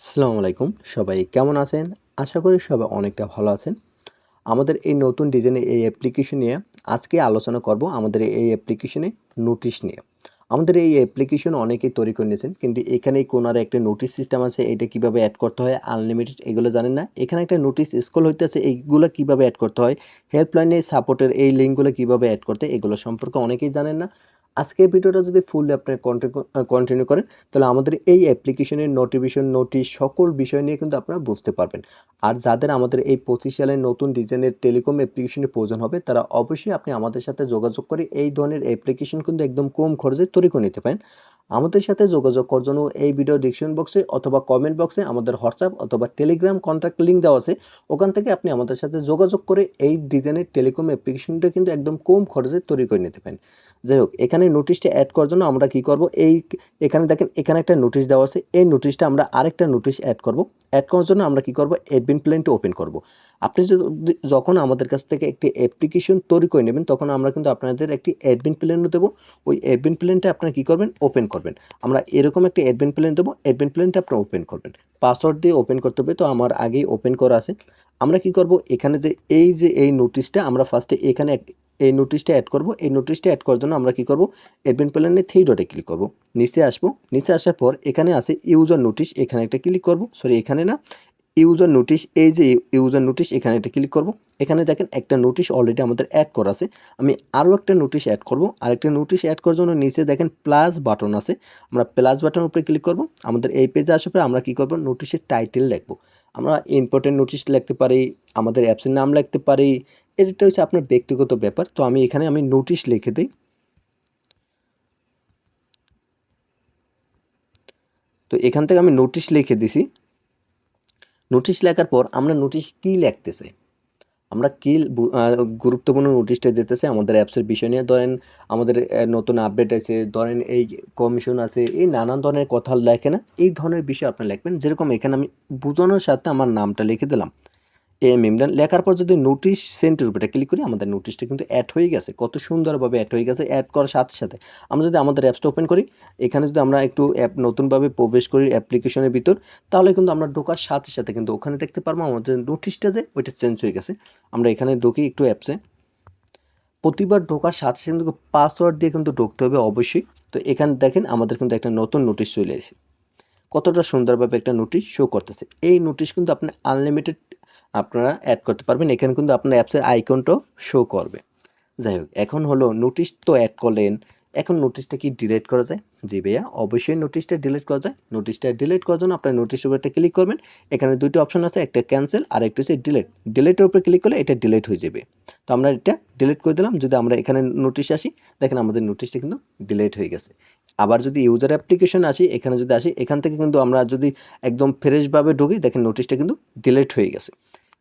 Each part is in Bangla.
আসসালামু আলাইকুম। সবাই কেমন আছেন? আশা করি সবাই অনেকটা ভালো আছেন। আমাদের এই নতুন ডিজাইনের এই অ্যাপ্লিকেশন নিয়ে আজকে আলোচনা করব আমাদের এই অ্যাপ্লিকেশনে নোটিশ নিয়ে। আমাদের এই অ্যাপ্লিকেশন অনেকেই তৈরি করে নিয়েছেন, কিন্তু এখানে কোনার একটা নোটিশ সিস্টেম আছে, এটা কীভাবে অ্যাড করতে হয় আনলিমিটেড এগুলো জানেন না। এখানে একটা নোটিশ স্কুল হইতেছে, এইগুলো কীভাবে অ্যাড করতে হয় হেল্পলাইনে সাপোর্টের এই লিঙ্কগুলো কীভাবে অ্যাড করতে এগুলো সম্পর্কে অনেকেই জানেন না। আজকের ভিডিওটা যদি ফুল আপনার কন্টিনিউ করেন, তাহলে আমাদের এই অ্যাপ্লিকেশনের নোটিফিকেশন নোটিশ সকল বিষয় নিয়ে কিন্তু আপনারা বুঝতে পারবেন। আর যাদের আমাদের এই পঁচিশ সালের নতুন ডিজাইনের টেলিকম অ্যাপ্লিকেশনের প্রয়োজন হবে, তারা অবশ্যই আপনি আমাদের সাথে যোগাযোগ করে এই ধরনের অ্যাপ্লিকেশন কিন্তু একদম কম খরচে তৈরি করে নিতে পারেন। আমাদের সাথে যোগাযোগ করার জন্য এই ভিডিও ডিসক্রিপশন বক্সে অথবা কমেন্ট বক্সে আমাদের হোয়াটসঅ্যাপ অথবা টেলিগ্রাম কন্ট্যাক্ট লিঙ্ক দেওয়া আছে। ওখান থেকে আপনি আমাদের সাথে যোগাযোগ করে এই ডিজাইনের টেলিকম অ্যাপ্লিকেশনটা কিন্তু একদম কম খরচে তৈরি করে নিতে পারেন। যাই হোক, এখানে নোটিশটা অ্যাড করার জন্য আমরা কি করব? এই এখানে দেখেন, এখানে একটা নোটিশ দেওয়া আছে। এই নোটিশটা আমরা আরেকটা নোটিশ অ্যাড করব। অ্যাড করার জন্য আমরা কি করব? অ্যাডমিন প্ল্যানটা ওপেন করব। আপনি যখন আমাদের কাছ থেকে একটি অ্যাপ্লিকেশন তৈরি করে নেবেন, তখন আমরা কিন্তু আপনাদের একটি অ্যাডমিন প্ল্যানও দেবো। ওই অ্যাডমিন প্ল্যানটা আপনারা কী করবেন? ওপেন করবেন। আমরা এরকম একটা অ্যাডমিন প্ল্যান দেবো অ্যাডমিন প্ল্যানটা আপনারা ওপেন করবেন। পাসওয়ার্ড দিয়ে ওপেন করতে হবে, তো আমার আগেই ওপেন করা আছে। আমরা কি করব? এখানে যে এই যে এই নোটিশটা আমরা ফার্স্টে এখানে এই নোটিশটা অ্যাড করব। এই নোটিশটা অ্যাড করার জন্য আমরা কি করব? অ্যাডমিন প্ল্যানে থ্রি ডটে ক্লিক করব। নিচে আসব। নিচে আসার পর এখানে আছে ইউজার নোটিশ এখানে একটা ক্লিক করব। সরি এখানে না। ইউজার নোটিশ এই যে ইউজার নোটিশ এখানে এটা ক্লিক করব। এখানে দেখেন একটা নোটিশ অলরেডি আমাদের অ্যাড করা আছে। আমি আরও একটা নোটিশ অ্যাড করব। আরেকটা নোটিশ অ্যাড করার জন্য নিচে দেখেন প্লাস বাটন আছে। আমরা প্লাস বাটনের উপরে ক্লিক করব। আমাদের এই পেজে আসার পরে আমরা কী করব? নোটিশের টাইটেল লিখব। আমরা ইম্পর্টেন্ট নোটিশ লিখতে পারি, আমাদের অ্যাপসের নাম লিখতে পারি। এটা হচ্ছে আপনার ব্যক্তিগত ব্যাপার। তো আমি এখানে আমি নোটিশ লিখে দিই। তো এখান থেকে আমি নোটিশ লিখে দিছি। নোটিশ লেখার পর আমরা নোটিশ কী লিখতেছে? আমরা কী গুরুত্বপূর্ণ নোটিশটা দিতেছে? আমাদের অ্যাপসের বিষয় নিয়ে ধরেন, আমাদের নতুন আপডেট আছে, ধরেন এই কমিশন আছে, এই নানান ধরনের কথা লেখে না? এই ধরনের বিষয় আপনি লিখবেন। যেরকম এখানে আমি বোঝানোর সাথে আমার নামটা লিখে দিলাম। এম ইমরান লেখার পর যদি নোটিশ সেন্টের উপরে ক্লিক করি, আমাদের নোটিশটা কিন্তু অ্যাড হয়ে গেছে। কত সুন্দরভাবে অ্যাড হয়ে গেছে অ্যাড করার সাথে সাথে। আমরা যদি আমাদের অ্যাপসটা ওপেন করি, এখানে যদি আমরা একটু অ্যাপ নতুনভাবে প্রবেশ করি অ্যাপ্লিকেশনের ভিতর, তাহলে কিন্তু আমরা ঢোকার সাথে সাথে কিন্তু ওখানে দেখতে পারব আমাদের নোটিশটা যে, ওইটা চেঞ্জ হয়ে গেছে। আমরা এখানে ঢুকি একটু অ্যাপসে প্রতিবার ঢোকার সাথে সাথে কিন্তু পাসওয়ার্ড দিয়ে কিন্তু ঢুকতে হবে অবশ্যই। তো এখানে দেখেন আমাদের কিন্তু একটা নতুন নোটিশ চলে এসেছে। কতটা সুন্দরভাবে একটা নোটিশ শো করতেছে। এই নোটিশ কিন্তু আপনি আনলিমিটেড আপনারা অ্যাড করতে পারবেন। এখানে কিন্তু আপনার অ্যাপসের আইকনটাও শো করবে। যাই হোক, এখন হলো নোটিশ তো অ্যাড করলেন। এখন নোটিশটা কি ডিলিট করা যায়? জি ভাইয়া, অবশ্যই নোটিশটা ডিলিট করা যায়। নোটিশটা ডিলিট করার জন্য আপনার নোটিশ উপরে একটা ক্লিক করবেন। এখানে দুটো অপশন আছে, একটা ক্যান্সেল আর একটা হচ্ছে ডিলিট ডিলিটের উপরে ক্লিক করলে এটা ডিলিট হয়ে যাবে। তো আমরা এটা ডিলিট করে দিলাম। যদি আমরা এখানে নোটিশ আসি, দেখেন আমাদের নোটিশটা কিন্তু ডিলিট হয়ে গেছে। আবার যদি ইউজার অ্যাপ্লিকেশন আসি, এখানে যদি আসি, এখান থেকে কিন্তু আমরা যদি একদম ফ্রেশভাবে ঢুকি, দেখেন নোটিশটা কিন্তু ডিলেট হয়ে গেছে।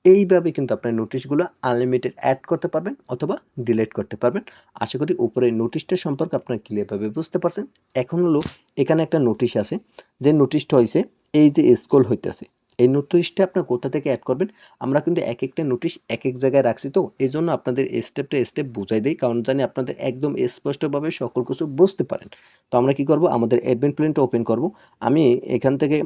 এইভাবে কিন্তু আপনার নোটিশগুলো আনলিমিটেড অ্যাড করতে পারবেন অথবা ডিলেট করতে পারবেন। আশা করি উপরে নোটিশটা সম্পর্কে আপনারা ক্লিয়ারভাবে বুঝতে পারছেন। এখন হলো, এখানে একটা নোটিশ আছে। যে নোটিশটা হয়েছে এই যে স্কোল হইতেছে। এই নোটিশটা আপনার কোথা থেকে অ্যাড করবেন? আমরা কিন্তু এক একটা নোটিশ এক এক জায়গায় রাখছি তো এই জন্য আপনাদের স্টেপটা স্টেপ বুঝাই দিই, কারণ জানি আপনাদের একদম স্পষ্টভাবে সকল কিছু বুঝতে পারেন। তো আমরা কি করব? আমাদের অ্যাডমিন প্লেনটা ওপেন করব। আমি এখান থেকে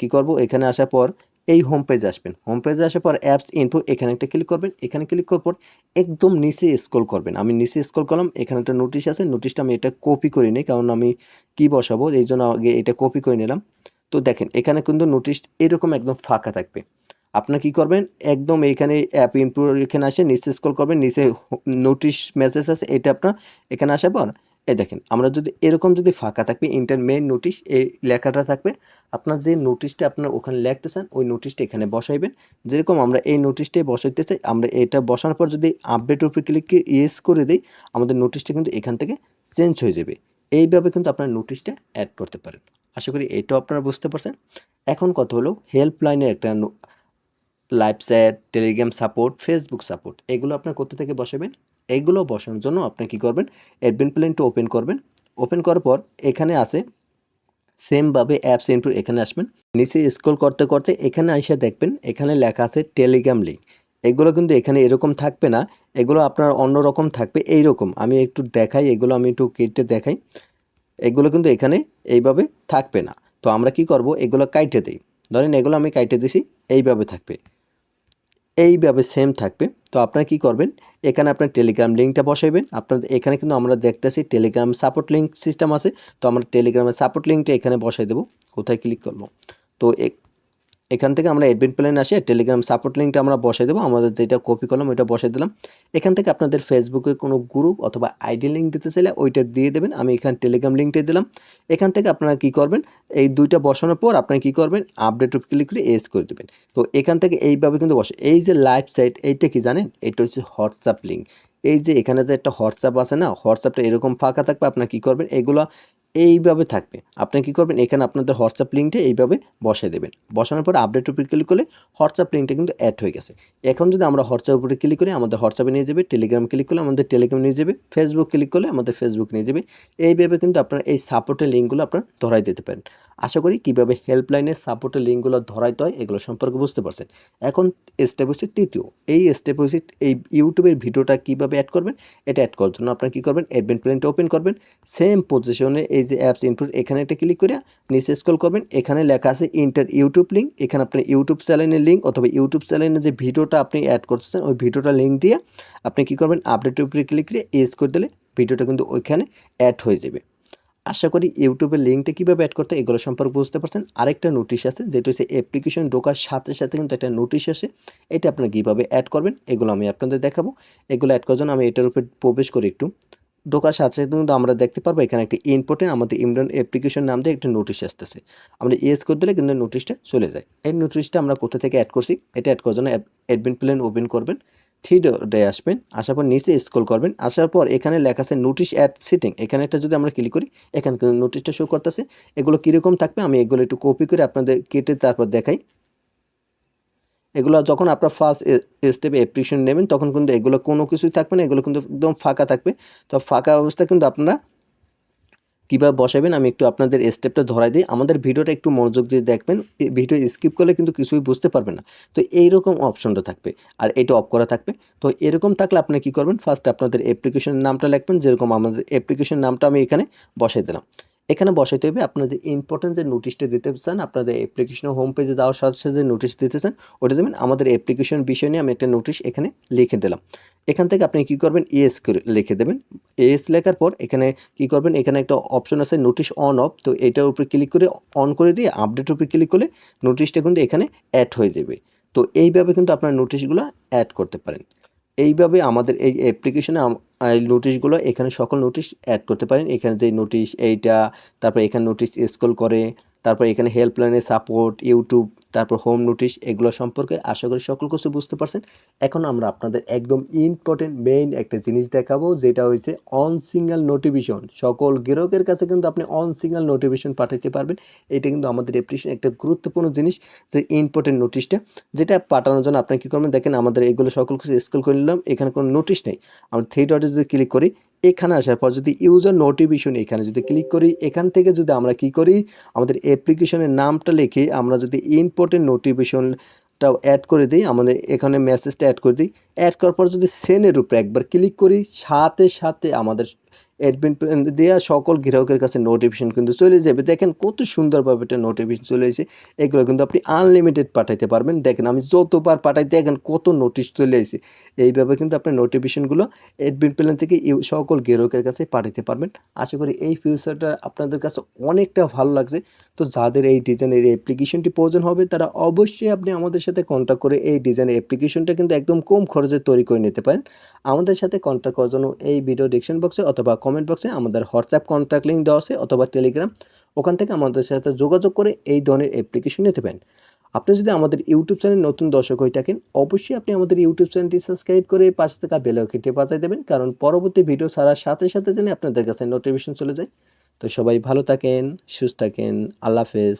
কি করব? এখানে আসার পর এই হোম পেজে আসবেন। হোম পেজে আসার পর অ্যাপস ইনফো এখানে একটা ক্লিক করবেন। এখানে ক্লিক করার পর একদম নিচে স্ক্রল করবেন। আমি নিচে স্ক্রল করলাম, এখানে একটা নোটিশ আছে। নোটিশটা আমি এটা কপি করে নিই, কারণ আমি কি বসাবো? এই জন্য আগে এটা কপি করে নিলাম। তো দেখেন, এখানে কিন্তু নোটিশ এরকম একদম ফাঁকা থাকবে। আপনার কি করবেন? একদম এইখানে অ্যাপ ইনফো এখানে আসে, নিচে স্ক্রল করবেন, নিচে নোটিশ মেসেজ আছে, এটা আপনার এখানে আসার পর এ দেখেন, আমরা যদি এরকম যদি ফাঁকা থাকবে ইন্টার মেইন নোটিশ এই লেখাটা থাকবে, আপনার যে নোটিশটা আপনার ওখানে লিখতেছেন ওই নোটিশটা এখানে বসাইবেন। যেরকম আমরা এই নোটিশটাই বসাইতে চাই, আমরা এটা বসানোর পর যদি আপডেট উপরে ক্লিক ইয়েস করে দিই, আমাদের নোটিশটা কিন্তু এখান থেকে চেঞ্জ হয়ে যাবে। এইভাবে কিন্তু আপনার নোটিশটা অ্যাড করতে পারেন। আশা করি এটাও আপনারা বুঝতে পারছেন। এখন কথা হলো হেল্পলাইনের একটা live chat Telegram support Facebook support এগুলো আপনার কোথা থেকে বসাবেন? এইগুলো বসানোর জন্য আপনি কি করবেন? অ্যাডমিন প্লেনটা ওপেন করবেন। ওপেন করার পর এখানে আছে সেমভাবে অ্যাপস ইনপুট এখানে আসবেন। নিচে স্ক্রল করতে করতে এখানে এসে দেখবেন, এখানে লেখা আছে টেলিগ্রাম লিঙ্ক এগুলো কিন্তু এখানে এরকম থাকবে না। এগুলো আপনার অন্য রকম থাকবে এই রকম আমি একটু দেখাই, এগুলো আমি একটু কেটে দেখাই। এগুলো কিন্তু এখানে এইভাবে থাকবে না। তো আমরা কি করব? এগুলো কাইটে দিই। ধরেন এগুলো আমি কাইটে দিছি, এইভাবে থাকবে। এইভাবে সেম থাকবে। তো আপনারা কি করবেন? এখানে আপনার টেলিগ্রাম লিঙ্কটা বসাইবেন। আপনাদের এখানে কিন্তু আমরা দেখতেছি টেলিগ্রাম সাপোর্ট লিঙ্ক সিস্টেম আছে। তো আমরা টেলিগ্রামের সাপোর্ট লিঙ্কটা এখানে বসাই দেবো। কোথায় ক্লিক করব? তো এখান থেকে আমরা অ্যাডমিন প্ল্যান আসে টেলিগ্রাম সাপোর্ট লিঙ্কটা আমরা বসাই দেবো। আমাদের যেটা কপি করলাম ওইটা বসাই দিলাম। এখান থেকে আপনাদের ফেসবুকে কোনো গ্রুপ অথবা আইডি লিঙ্ক দিতে চাইলে ওইটা দিয়ে দেবেন। আমি এখানে টেলিগ্রাম লিঙ্কটা দিলাম। এখান থেকে আপনারা কি করবেন? এই দুইটা বসানোর পর আপনারা কি করবেন? আপডেট ক্লিক করে এস করে দেবেন। তো এখান থেকে এইভাবে কিন্তু বসে। এই যে লাইভ সাইট এইটা কি জানেন? এটা হচ্ছে হোয়াটসঅ্যাপ লিঙ্ক এই যে এখানে যে একটা হোয়াটসঅ্যাপ আছে না হোয়াটসঅ্যাপটা এরকম ফাঁকা থাকবে, আপনারা কী করবেন? এগুলো এইভাবে থাকবে। আপনি কী করবেন? এখানে আপনাদের হোয়াটসঅ্যাপ লিঙ্কটা এইভাবে বসাই দেবেন। বসানোর পর আপডেট উপরে ক্লিক করলে হোয়াটসঅ্যাপ লিঙ্কটা কিন্তু অ্যাড হয়ে গেছে। এখন যদি আমরা হোয়াটসঅ্যাপ উপরে ক্লিক করি, আমাদের হোয়াটসঅ্যাপে নিয়ে যাবে টেলিগ্রাম ক্লিক করলে আমাদের টেলিগ্রাম নিয়ে যাবে ফেসবুক ক্লিক করলে আমাদের ফেসবুক নিয়ে যাবে। এইভাবে কিন্তু আপনারা এই সাপোর্টের লিঙ্কগুলো আপনারা ধরাই দিতে পারেন। আশা করি কীভাবে হেল্পলাইনের সাপোর্টের লিঙ্কগুলো ধরাইতে হয়, এগুলো সম্পর্কে বুঝতে পারছেন। এখন স্টেপ হচ্ছে তৃতীয়। এই স্টেপ হচ্ছে, এই ইউটিউবের ভিডিওটা কীভাবে অ্যাড করবেন, এটা অ্যাড করার জন্য আপনারা কী করবেন অ্যাডমিন প্লেনটা ওপেন করবেন। সেম পজিশনে এই যে অ্যাপস ইনপুট এখানে একটা ক্লিক করে নিচে স্ক্রল করবেন, এখানে লেখা আছে ইন্টার ইউটিউব লিঙ্ক এখানে আপনার ইউটিউব চ্যানেলের লিঙ্ক অথবা ইউটিউব চ্যানেলের যে ভিডিওটা আপনি অ্যাড করতেছেন, ওই ভিডিওটা লিঙ্ক দিয়ে আপনি কী করবেন আপডেট উপরে ক্লিক করে এস করে দিলে ভিডিওটা কিন্তু ওইখানে অ্যাড হয়ে যাবে। আশা করি ইউটিউবের লিঙ্কটা কীভাবে অ্যাড করতে এগুলো সম্পর্কে বুঝতে পারছেন। আরেকটা নোটিশ আছে, যেটা হচ্ছে অ্যাপ্লিকেশন ঢোকার সাথে সাথে কিন্তু একটা নোটিশ আসে। এটা আপনারা কীভাবে অ্যাড করবেন এগুলো আমি আপনাদের দেখাবো। এগুলো অ্যাড করার জন্য আমি এটার উপর প্রবেশ করি একটু। ঢোকার সাথে সাথে কিন্তু আমরা দেখতে পারব এখানে একটা ইম্পর্টেন্ট আমাদের ইমরান অ্যাপ্লিকেশন নাম দিয়ে একটা নোটিশ আসতেছে। আমরা ইয়েস করে দিলে কিন্তু নোটিশটা চলে যায়। এই নোটিশটা আমরা কোথা থেকে অ্যাড করছি? এটা অ্যাড করার জন্য অ্যাডমিন প্ল্যান ওপেন করবেন। থ্রি ডে আসবেন, আসার পর নিচে স্ক্রল করবেন, আসার পর এখানে লেখা আছে নোটিশ অ্যাট সিটিং এখানে একটা যদি আমরা ক্লিক করি, এখানে নোটিশটা শো করতেছে। এগুলো কীরকম থাকবে আমি এগুলো একটু কপি করে আপনাদের কেটে তারপর দেখাই। এগুলো যখন আপনার ফার্স্ট স্টেপে অ্যাপ্লিকেশন নেবেন, তখন কিন্তু এগুলো কোনো কিছুই থাকবে না, এগুলো কিন্তু একদম ফাঁকা থাকবে। তো ফাঁকা অবস্থা কিন্তু আপনারা কীভাবে বসাবেন, আমি একটু আপনাদের স্টেপটা ধরাই দিই। আমাদের ভিডিওটা একটু মনোযোগ দিয়ে দেখবেন ভিডিও স্কিপ করলে কিন্তু কিছুই বুঝতে পারবে না। তো এইরকম অপশনটা থাকবে, আর এটা অফ করা থাকবে। তো এরকম থাকলে আপনি কী করবেন? ফার্স্ট আপনাদের অ্যাপ্লিকেশনের নামটা লিখবেন, যেরকম আমাদের অ্যাপ্লিকেশন নামটা আমি এখানে বসাই দিলাম। এখানে বসাইতে হবে আপনার যে ইম্পর্টেন্ট যে নোটিশটা দিতে চান আপনাদের অ্যাপ্লিকেশনের হোম পেজে যাওয়ার সাথে সাথে যে নোটিশ দিতে চান ওটা দেবেন। আমাদের অ্যাপ্লিকেশন বিষয় নিয়ে আমি একটা নোটিশ এখানে লিখে দিলাম। এখান থেকে আপনি কী করবেন? ইএস করে লিখে দেবেন। এস লেখার পর এখানে কি করবেন? এখানে একটা অপশন আছে নোটিশ অন অফ তো এটার উপরে ক্লিক করে অন করে দিয়ে আপডেটের উপরে ক্লিক করলে নোটিশটা কিন্তু এখানে অ্যাড হয়ে যাবে। তো এইভাবে কিন্তু আপনার নোটিশগুলো অ্যাড করতে পারেন। এইভাবে আমাদের এই অ্যাপ্লিকেশনে নোটিশগুলো এখানে সকল নোটিশ অ্যাড করতে পারেন। এখানে যে নোটিশ এইটা, তারপর এখানে নোটিশ স্ক্রল করে, তারপর এখানে হেল্পলাইনে সাপোর্ট ইউটিউব তারপর হোম নোটিশ এগুলো সম্পর্কে আশা করি সকল কিছু বুঝতে পারছেন। এখন আমরা আপনাদের একদম ইম্পর্টেন্ট মেইন একটা জিনিস দেখাবো, যেটা হয়েছে অন সিঙ্গেল নোটিফিকেশন সকল গ্রাহকের কাছে কিন্তু আপনি অন সিঙ্গেল নোটিফিকেশন পাঠাতে পারবেন। এটা কিন্তু আমাদের অ্যাপ্লিকেশন একটা গুরুত্বপূর্ণ জিনিস, যে ইম্পর্টেন্ট নোটিশটা যেটা পাঠানোর জন্য আপনি কী করবেন? দেখেন আমাদের এগুলো সকল কিছু স্কেল করে নিলাম, এখানে কোনো নোটিশ নেই। আমরা থ্রি ডটে যদি ক্লিক করি এখানে আসার পর যদি ইউজার নোটিফিকেশন এখানে যদি ক্লিক করি, এখান থেকে যদি আমরা কি করি, আমাদের অ্যাপ্লিকেশনের নামটা লিখে আমরা যদি ইম্পর্টেন্ট নোটিফিকেশনটাও অ্যাড করে দিই, আমাদের এখানে মেসেজটা অ্যাড করে দিই। অ্যাড করার পর যদি সেনের উপরে একবার ক্লিক করি, সাথে সাথে আমাদের অ্যাডমিন দেওয়া সকল গ্রাহকের কাছে নোটিফিকেশন কিন্তু চলে যাবে। দেখেন কত সুন্দরভাবে একটা নোটিফিকেশন চলে এসেছে। এগুলো কিন্তু আপনি আনলিমিটেড পাঠাইতে পারবেন। দেখেন আমি যতবার পাঠাই, দেখেন কত নোটিশ চলে এসেছে। এইভাবে কিন্তু আপনি নোটিফিকেশনগুলো অ্যাডমিন প্ল্যান থেকে সকল গ্রাহকের কাছে পাঠাতে পারবেন। আশা করি এই ফিউচারটা আপনাদের কাছে অনেকটা ভালো লাগছে। তো যাদের এই ডিজাইনের অ্যাপ্লিকেশনটি প্রয়োজন হবে, তারা অবশ্যই আপনি আমাদের সাথে কন্ট্যাক্ট করে এই ডিজাইনের অ্যাপ্লিকেশনটা কিন্তু একদম কম খরচে তৈরি করে নিতে পারেন। আমাদের সাথে কন্ট্যাক্ট করার জন্য এই ভিডিও ডিসক্রিপশন বক্সে অথবা কমেন্ট বক্সে আমাদের হোয়াটসঅ্যাপ কন্ট্যাক্ট লিঙ্ক দেওয়া আছে অথবা টেলিগ্রাম ওখান থেকে আমাদের সাথে যোগাযোগ করে এই ধরনের অ্যাপ্লিকেশন নিতে পারেন। আপনি যদি আমাদের ইউটিউব চ্যানেল নতুন দর্শক হয়ে থাকেন, অবশ্যই আপনি আমাদের ইউটিউব চ্যানেলটি সাবস্ক্রাইব করে পাশে থাকা বেলকেটে বাজাই দেবেন, কারণ পরবর্তী ভিডিও ছাড়ার সাথে সাথে জেনে আপনাদের কাছে নোটিফিকেশন চলে যায়। তো সবাই ভালো থাকেন, সুস্থ থাকেন, আল্লাহ হাফেজ।